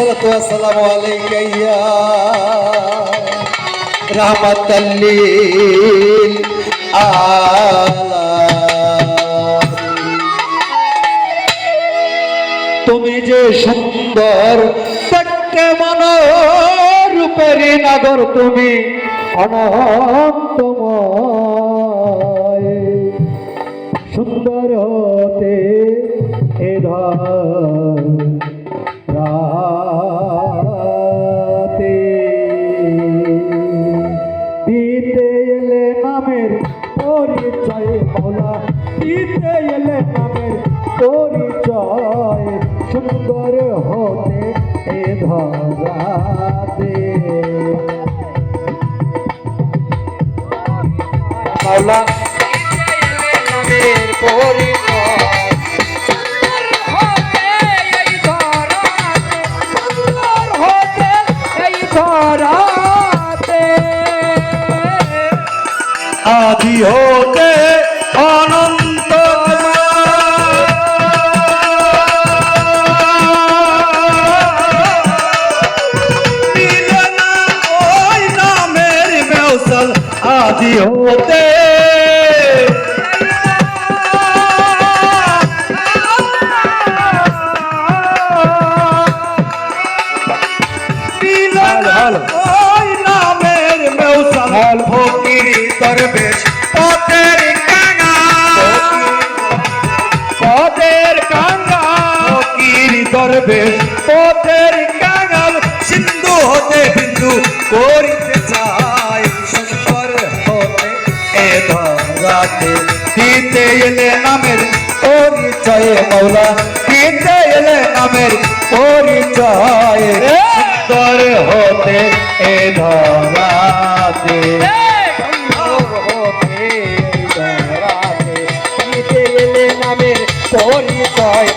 الصلاة والسلام عليك يا رحمة للعالمين তুমি যে সুন্দর দেখতে মনোরূপের নাগর তুমি অনন্তময় সুন্দর হতে এ ধর সুন্দর হতে এ ধরাতে মাওলা নামের পরিচয়। আদি হতে দরবেশ পথের কাঙাল সিন্ধু হতে বিন্দু করিতে চাই শঙ্কর হতে এ ধরাতে। দিতে এলে নামের পরিচয় মৌলা দিতে এলে নামের পরিচয় সুন্দর হতে এ ধরাতে। পরিচয়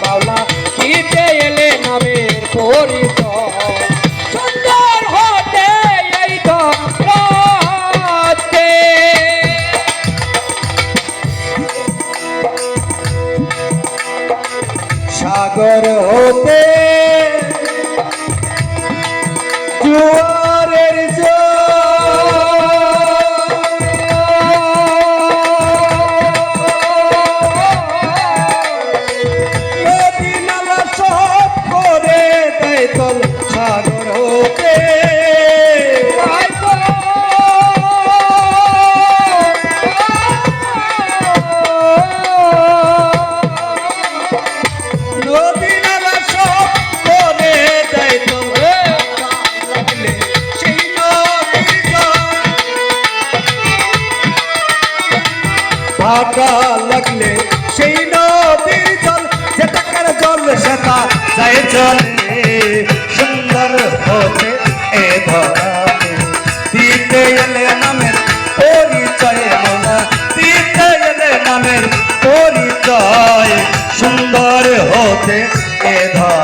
ভাটা লাগলে সেই নদীর জল জল সেটা চলে। সুন্দর হতে এ ধরাতে। এলে নামের পরিচয় মনা এলে নামের পরিচয়। সুন্দর হতে এ ধরাতে।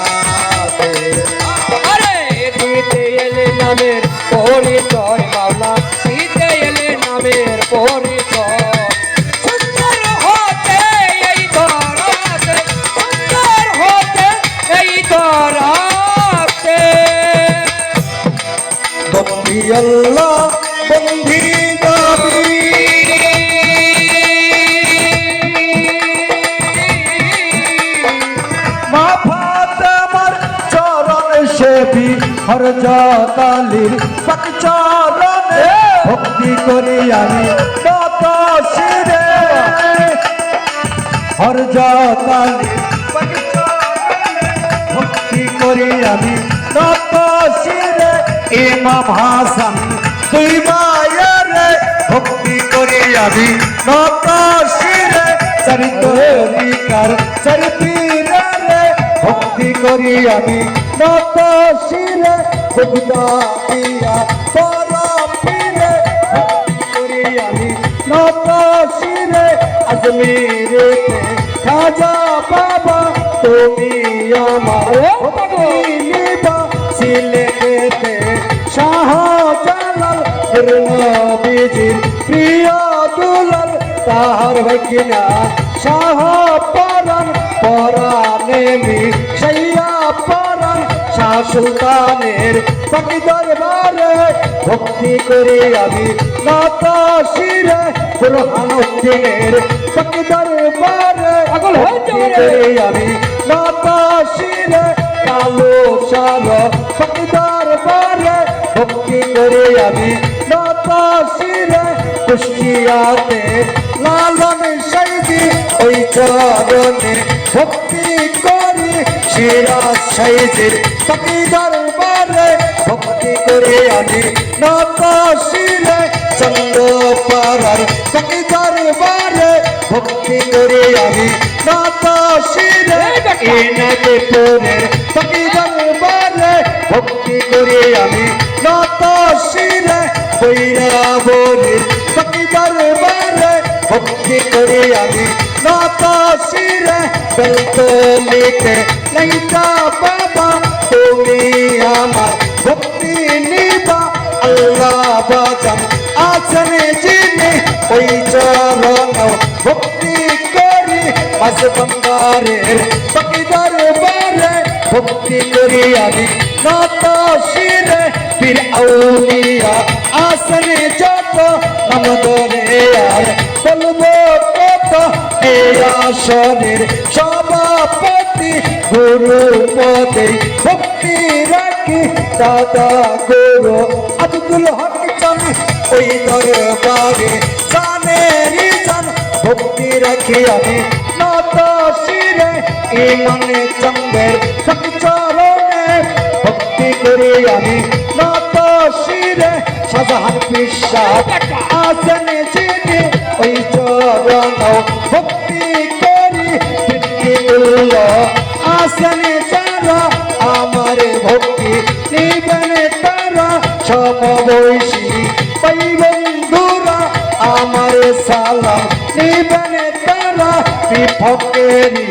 পরিচয় মাওলা দিতে এলে নামের পরিচয় আল্লাহ, বন্দি নবী। মা ফাতেমার চরণ সেবি হর জাতালির ভক্তি করি আমি। তত শিরে হর জাতালির পাক চরণে ভক্তি করি আমি। তত শিরে ইমাম হাসান দুই মায়ের ভক্তি করি আমি। নত শিরে চরিতার চরিত্রে ভক্তি করি আমি। নত শিরে আমি নত শিরে আজমিরে খাজা বাবা তুমি আমার নিবা সিলেটেতে শাহজালাল নবীজির প্রিয় দুলাল তাহার ভাগিনা শাহ পরাণ পরাণে মি শৈয়া পরাণ শাহ সুলতানের পাকি দরবারে ভক্তি করে আমি নাতা শিরে বুরহান উদ্দিনের দরবারে পাগল হয়ে। করে আমি নাতা শিরে কালো সার ফকিদার বারে ভক্তি করে আমি নাতা শিরে কুষ্টিয়াতে লালন সাইদি ওই চরণে ভক্তি করি সিরাজ সাইদির ফকিদার বারে ভক্তি করে আমি নাতা শিরে চন্দ্র পাড়ার ফকিদার বারে ভক্তি করে আমি নাতা শিরে এনাকে তোরের ফকিদার বারে ভক্তি করে আমি নাতা শিরে বৈরা বলির ফকিদার বারে ভক্তি করে আমি। নাতা শিরে বেলতলিতে লাইটা বাবা, তুমি আমার ভক্তি নিবা। আল্লাহ বাজান আছেন যিনি, ওই চরণ ভক্তি করি। মাঝ বন্দারের ফকিদার বারে ভক্তি করি আমি। নাত শিরে পীর আউলিয়া আসনে যত নাম ধরে আর বলব কত এ আসনের সভাপতি গুরু পদে ভক্তি রাখি দাদা গুরু আব্দুল হক চান ওই দরবারে জানেরি জান ভক্তি রাখি আমি নত শিরে ইমানে চন্দ্রের সব চরণে। ভক্তি করি আমি শাহজাহান পিসাব আসনে চিনি ওই চরণ ভক্তি করি ফিরকিউল আসনে যারা আমার ভক্তি, নিবেন তারা সমবয়সী। পাই বন্ধুরা, আমার সালাম, নিবেন তারা বিপক্ষেরি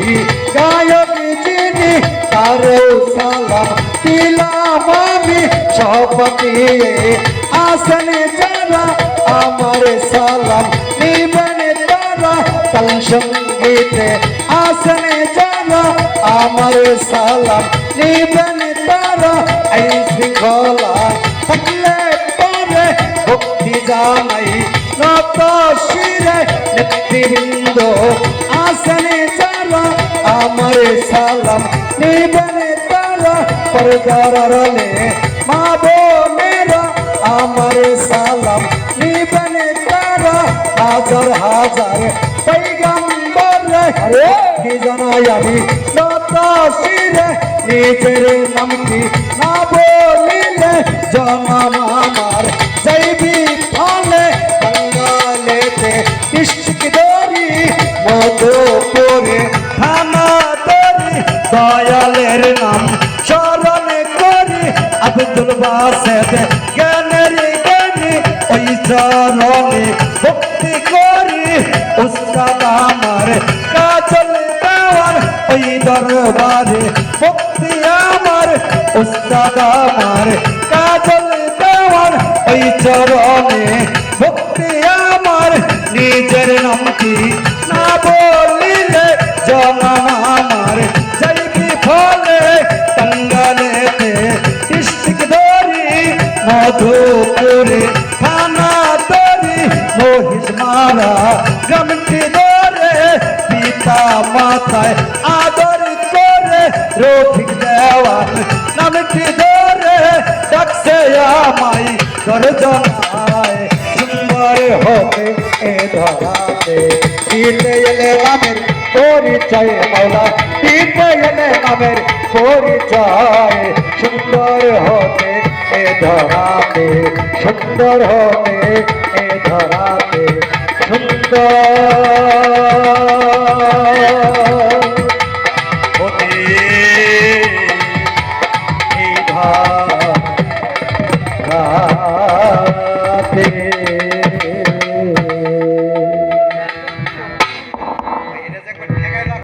গায়ক যিনি তারও সালাম দিলাম আমি সপতি আসনে যারা আমার সালাম নিবেন তারা। কাল সঙ্গীতে আসনে যারা আমার সালাম নিবেন তারা। এই শৃঙ্খলা থাকলে পরে ভক্তি জানাই নত শিরে নেতৃবৃন্দ আসনে আমার সালাম, নিবেন তারা পরদারে মা বোনেরা আমার সালাম, নিবেন তারা হাজার হাজার পৈগম্বর কি জানাই আমি? লতা শিরে নিজের নামটি না বলিলে জমাম আমার যাইবি ফলে বাঙালেতে ডিস্ট্রিক্ট দরি মধুপুরে থানা তরি দয়ালের নাম স্মরণ করি। আব্দুল বাসেদ জ্ঞানের জ্ঞানী, ওই চরণে ভক্তি করি। উস্তাদ আমার কাজল দেওয়ার, ওই দরবারে ভক্তি আমার। উস্তাদ আমার কাজল দেওয়ার, ওই চরণে ভক্তি আমার। নিজের নামটি না বলিলে গ্রামটি ধরে পিতা মাতায় আদর করে রফিক দেওয়ান নামটি ধরে ডাকছে আমায় গর্জনায় সুন্দর হবে এ ধরাতে দিতে এলে নামের পরিচয় মাওলা দিতে এলে নামের পরিচয় সুন্দর হবে এ ধরাতে সুন্দর হবে এ ধরাতে। সুন্দর